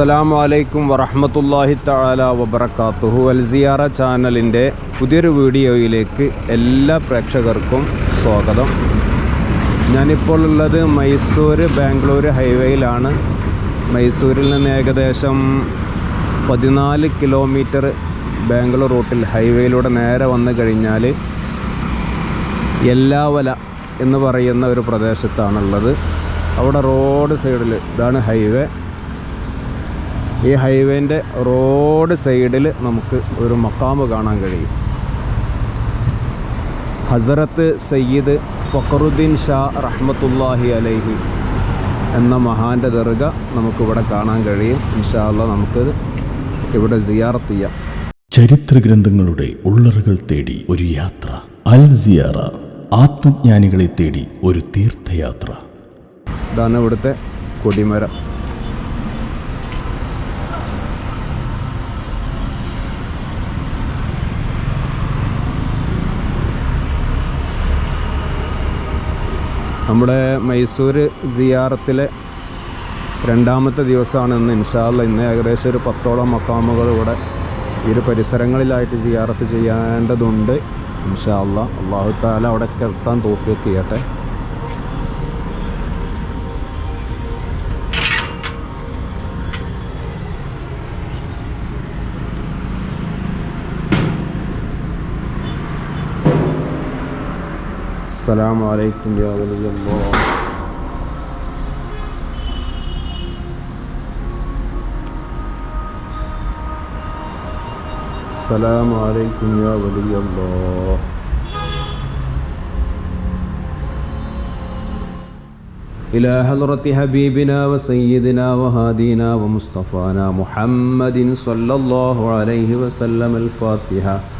അസ്സലാമു അലൈക്കും വറഹമത്തല്ലാഹി തആല അൽ സിയാറ ചാനലിന്റെ പുതിയൊരു വീഡിയോയിലേക്ക് എല്ലാ പ്രേക്ഷകർക്കും സ്വാഗതം. ഞാനിപ്പോൾ ഉള്ളത് മൈസൂർ ബാംഗ്ലൂർ ഹൈവേയിലാണ്. മൈസൂരിൽ നിന്ന് ഏകദേശം പതിനാല് കിലോമീറ്റർ ബാംഗ്ലൂർ റൂട്ടിൽ ഹൈവേയിലൂടെ നേരെ വന്നു കഴിഞ്ഞാൽ എല്ലാവല എന്ന് പറയുന്ന ഒരു പ്രദേശത്താണുള്ളത്. അവിടെ റോഡ് സൈഡിൽ ഇതാണ് ഹൈവേ. ഈ ഹൈവേന്റെ റോഡ് സൈഡിൽ നമുക്ക് ഒരു മക്കാമ് കാണാൻ കഴിയും. ഹസരത്ത് സയ്യിദ് ഫഖറുദ്ദീൻ ഷാ റഹ്മത്തുല്ലാഹി അലൈഹി എന്ന മഹാന്റെ ദർഗ നമുക്കിവിടെ കാണാൻ കഴിയും. ഇൻഷാല്ല നമുക്ക് ഇവിടെ സിയാറത്ത് ചെയ്യാം. ചരിത്ര ഗ്രന്ഥങ്ങളുടെ ഉള്ളറുകൾ തേടി ഒരു യാത്ര. അൽ സിയാറ ആത്മജ്ഞാനികളെ തേടി ഒരു തീർത്ഥയാത്ര. ഇതാണ് ഇവിടുത്തെ കൊടിമരം. നമ്മുടെ മൈസൂർ സിയാറത്തിലെ രണ്ടാമത്തെ ദിവസമാണ് ഇന്ന് ഇൻഷാല്ല ഇന്ന് ഏകദേശം ഒരു പത്തോളം മക്കാമുകൾ ഇവിടെ ഈ ഒരു പരിസരങ്ങളിലായിട്ട് സിയാറത്ത് ചെയ്യേണ്ടതുണ്ട് ഇൻഷാല്ല അള്ളാഹു താല അവിടെ എത്താൻ തോപ്പിയൊക്കെ ചെയ്യട്ടെ. السلام عليكم يا ولي الله. السلام عليكم يا ولي الله. إلى حضرة حبيبنا وسيدنا وهادينا ومصطفانا محمد صلى الله عليه وسلم الفاتحة.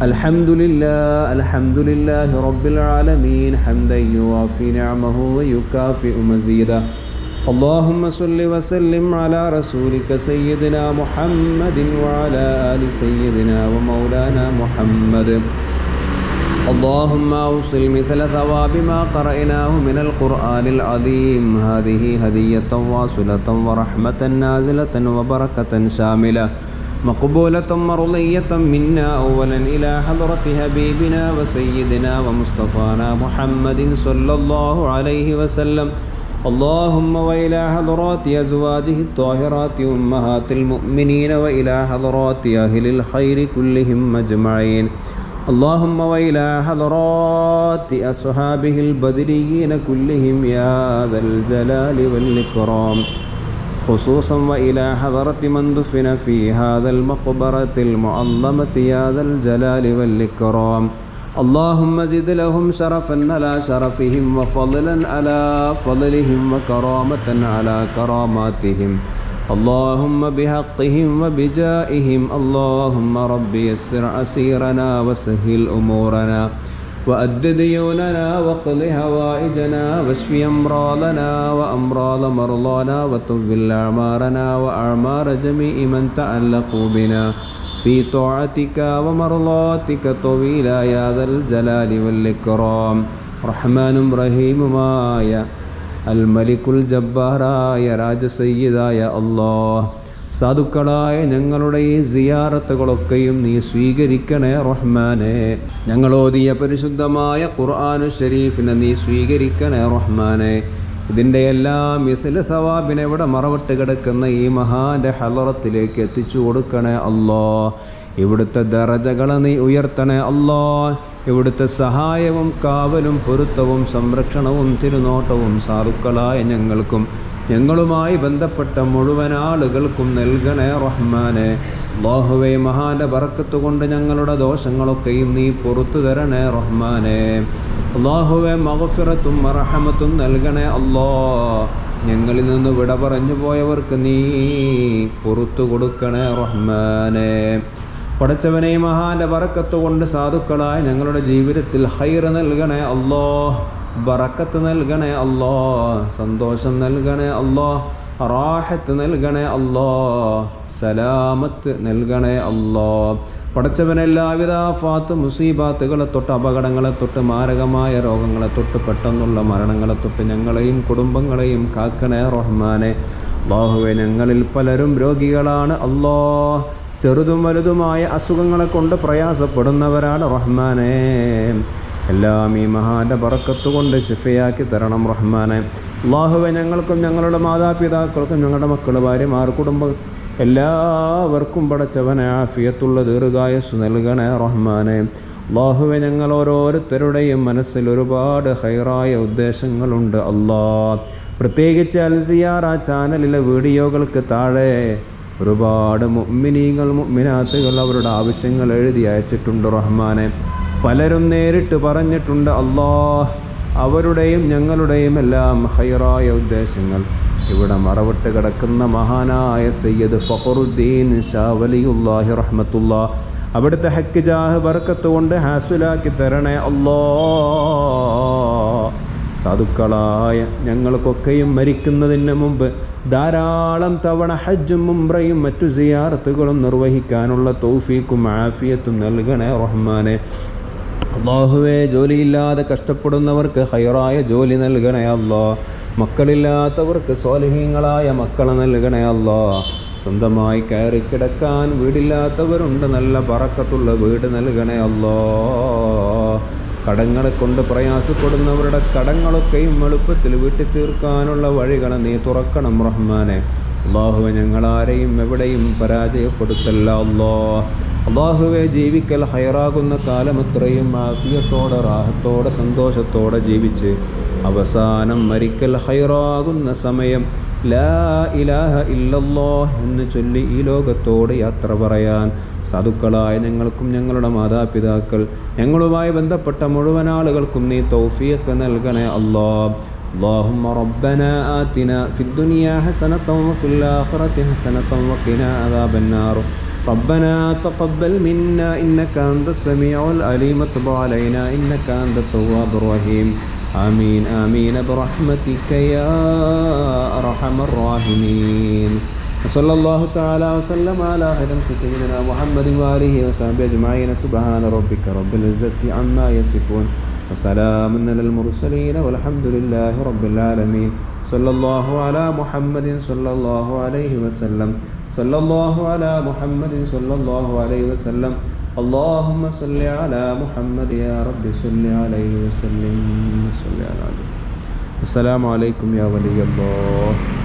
الحمد لله الحمد لله رب العالمين حمدا يوافي نعمه ويكافئ مزيدا. اللهم صل وسلم على رسولك سيدنا محمد وعلى آل سيدنا ومولانا محمد. اللهم أوصل مثل ثواب ما قرأناه من القرآن العظيم. هذه هدية واصلة ورحمة نازلة وبركة شاملة. مقبولة مرضية منا أولا إلى حضرة حبيبنا وسيدنا ومصطفانا محمد صلى الله عليه وسلم اللهم وإلى حضرات أزواجه الطاهرات أمهات المؤمنين وإلى حضرات أهل الخير كلهم أجمعين اللهم وإلى حضرات أصحابه البدريين كلهم يا ذا الجلال والإكرام خصوصا وإلى حضرة من دفن في هذا المقبرة المعظمة يا ذا الجلال والإكرام اللهم زد لهم شرفا على شرفهم وفضلا على فضلهم وكرامة على كراماتهم اللهم بحقهم وبجائهم اللهم رب يسر عسيرنا وسهل أمورنا وأد ديوننا وقض هوائجنا واشف أمراضنا وأمراض مرضانا وطول أعمارنا وأعمار جميع من تعلقوا بنا في طاعتك ومرضاتك طويلا يا ذا الجلال والإكرام റഹ്മാനും റഹീമുമായ അൽ മലിക്കുൽ ജബ്ബാറായ രാജസയ്യിദായ അള്ളാഹ് സാധുക്കളായ ഞങ്ങളുടെ ഈ സിയാറത്തുകളൊക്കെയും നീ സ്വീകരിക്കണേ റഹ്മാനെ. ഞങ്ങളോതിയ പരിശുദ്ധമായ ഖുർആാനു ഷരീഫിനെ നീ സ്വീകരിക്കണേ റഹ്മാനെ. ഇതിന്റെ എല്ലാം മിസിൽ സവാബിനെ ഇവിടെ മറവിട്ട് കിടക്കുന്ന ഈ മഹാന്റെ ഹലറത്തിലേക്ക് എത്തിച്ചു കൊടുക്കണേ അല്ലോ. ഇവിടുത്തെ ദറജകളെ നീ ഉയർത്തണേ അല്ലോ. ഇവിടുത്തെ സഹായവും കാവലും പൊരുത്തവും സംരക്ഷണവും തിരുനോട്ടവും സാറുക്കളായ ഞങ്ങൾക്കും ഞങ്ങളുമായി ബന്ധപ്പെട്ട മുഴുവൻ ആളുകൾക്കും നൽകണേ റഹ്മാനെ. അള്ളാഹുവെ മഹാന്റെ ബറക്കത്ത് കൊണ്ട് ഞങ്ങളുടെ ദോഷങ്ങളൊക്കെയും നീ പുറത്തു തരണേ റഹ്മാനെ. അള്ളാഹുവെ മഹഫിറത്തും മറഹമത്തും നൽകണേ അല്ലോ. ഞങ്ങളിൽ നിന്ന് വിട പറഞ്ഞു പോയവർക്ക് നീ പുറത്തു കൊടുക്കണേ റഹ്മാനെ. പടച്ചവനെ മഹാന്റെ പറക്കത്തുകൊണ്ട് കൊണ്ട് സാധുക്കളായ ഞങ്ങളുടെ ജീവിതത്തിൽ ഹൈർ നൽകണേ അല്ലോ. ബറക്കത്ത് നൽകണേ അല്ലോ സന്തോഷം നൽകണേ അല്ലോ റാഹത്ത് നൽകണേ അല്ലോ സലാമത്ത് നൽകണേ അല്ലോ. പഠിച്ചവനെല്ലാവിധ ഫാത്ത് മുസീബാത്തുകളെ തൊട്ട് അപകടങ്ങളെ തൊട്ട് മാരകമായ രോഗങ്ങളെ തൊട്ട് പെട്ടെന്നുള്ള മരണങ്ങളെ തൊട്ട് ഞങ്ങളെയും കുടുംബങ്ങളെയും കാക്കണേ റഹ്മാനെ. ബാഹുവെ ഞങ്ങളിൽ പലരും രോഗികളാണ് അല്ലോ. ചെറുതും വലുതുമായ അസുഖങ്ങളെ കൊണ്ട് പ്രയാസപ്പെടുന്നവരാണ് റഹ്മാനെ. എല്ലാം ഈ മഹാന്റെ പറക്കത്ത് കൊണ്ട് ഷിഫയാക്കി തരണം റഹ്മാനെ. അള്ളാഹുവെ ഞങ്ങൾക്കും ഞങ്ങളുടെ മാതാപിതാക്കൾക്കും ഞങ്ങളുടെ മക്കൾ ഭാര്യമാർ കുടുംബം എല്ലാവർക്കും പടച്ചവനെ ആഫിയത്തുള്ള ദീർഘായസ് നൽകണേ റഹ്മാനെ. അള്ളാഹുവെ ഞങ്ങൾ ഓരോരുത്തരുടെയും മനസ്സിൽ ഒരുപാട് ഹൈറായ ഉദ്ദേശങ്ങളുണ്ട്. അള്ളാ പ്രത്യേകിച്ച് അൽസിയാർ ആ ചാനലിലെ വീഡിയോകൾക്ക് താഴെ ഒരുപാട് മുഅ്മിനീങ്ങൾ മുഅ്മിനാത്തുകൾ അവരുടെ ആവശ്യങ്ങൾ എഴുതി അയച്ചിട്ടുണ്ട് റഹ്മാനെ. പലരും നേരിട്ട് പറഞ്ഞിട്ടുണ്ട് അള്ളാഹ് അവരുടെയും ഞങ്ങളുടെയും എല്ലാം ഹൈറായ ഉദ്ദേശങ്ങൾ. ഇവിടെ മറവിട്ട് കിടക്കുന്ന മഹാനായ സയ്യദ് ഫഖറുദ്ദീൻ ഷാവലിയുല്ലാഹി റഹ്മത്തുള്ള. അവിടുത്തെ ഹക്ക് ജാഹ് ബർക്കത്ത് കൊണ്ട് ഹാസുലാക്കി തരണേ അല്ലോ സാധുക്കളായ ഞങ്ങൾക്കൊക്കെയും മരിക്കുന്നതിന് മുമ്പ് ധാരാളം തവണ ഹജ്ജും മുംറയും മറ്റു സിയാറത്തുകളും നിർവഹിക്കാനുള്ള തൗഫീക്കും ആഫിയത്തും നൽകണേ റഹ്മാനെ. അള്ളാഹുവെ ജോലിയില്ലാതെ കഷ്ടപ്പെടുന്നവർക്ക് ഹൈറായ ജോലി നൽകണേ അല്ലോ മക്കളില്ലാത്തവർക്ക് സ്വാലിഹീങ്ങളായ മക്കളെ നൽകണേ അല്ലോ സ്വന്തമായി കയറി കിടക്കാൻ വീടില്ലാത്തവരുണ്ട് നല്ല പറക്കത്തുള്ള വീട് നൽകണേ അല്ലോ കടങ്ങളെ കൊണ്ട് പ്രയാസപ്പെടുന്നവരുടെ കടങ്ങളൊക്കെയും എളുപ്പത്തിൽ വീട്ടി തീർക്കാനുള്ള വഴികൾ നീ തുറക്കണം റഹ്മാനെ. അള്ളാഹുവെ ഞങ്ങളാരെയും എവിടെയും പരാജയപ്പെടുത്തല്ല അല്ലോ അള്ളാഹുവെ ജീവിക്കൽ ഹൈറാകുന്ന കാലം അത്രയും ആഫിയത്തോടെ റാഹത്തോടെ സന്തോഷത്തോടെ ജീവിച്ച് അവസാനം മരിക്കൽ ഹൈറാകുന്ന സമയം ലാ ഇലാഹ ഇല്ലല്ലോ എന്ന് ചൊല്ലി ഈ ലോകത്തോട് യാത്ര പറയാൻ സാധുക്കളായ ഞങ്ങൾക്കും ഞങ്ങളുടെ മാതാപിതാക്കൾ ഞങ്ങളുമായി ബന്ധപ്പെട്ട മുഴുവൻ ആളുകൾക്കും നീ തൗഫിയൊക്കെ നൽകണേ അല്ലോ اللهم ربنا آتنا في الدنيا حسنة وفي الآخرة حسنة وقنا عذاب النار ربنا تقبل منا إنك أنت السميع العليم وتب علينا إنك أنت التواب الرحيم. آمين آمين. برحمتك يا أرحم الراحمين. وصلى الله تعالى وسلم على خير سيدنا محمد وآله وصحبه أجمعين. سبحان ربك رب العزة عما يصفون. وسلام على المرسلين والحمد لله رب العالمين صلى الله على محمد صلى الله عليه وسلم صلى الله على محمد صلى الله عليه وسلم اللهم صل على محمد يا رب صل عليه وسلم صل على السلام عليكم يا ولي الله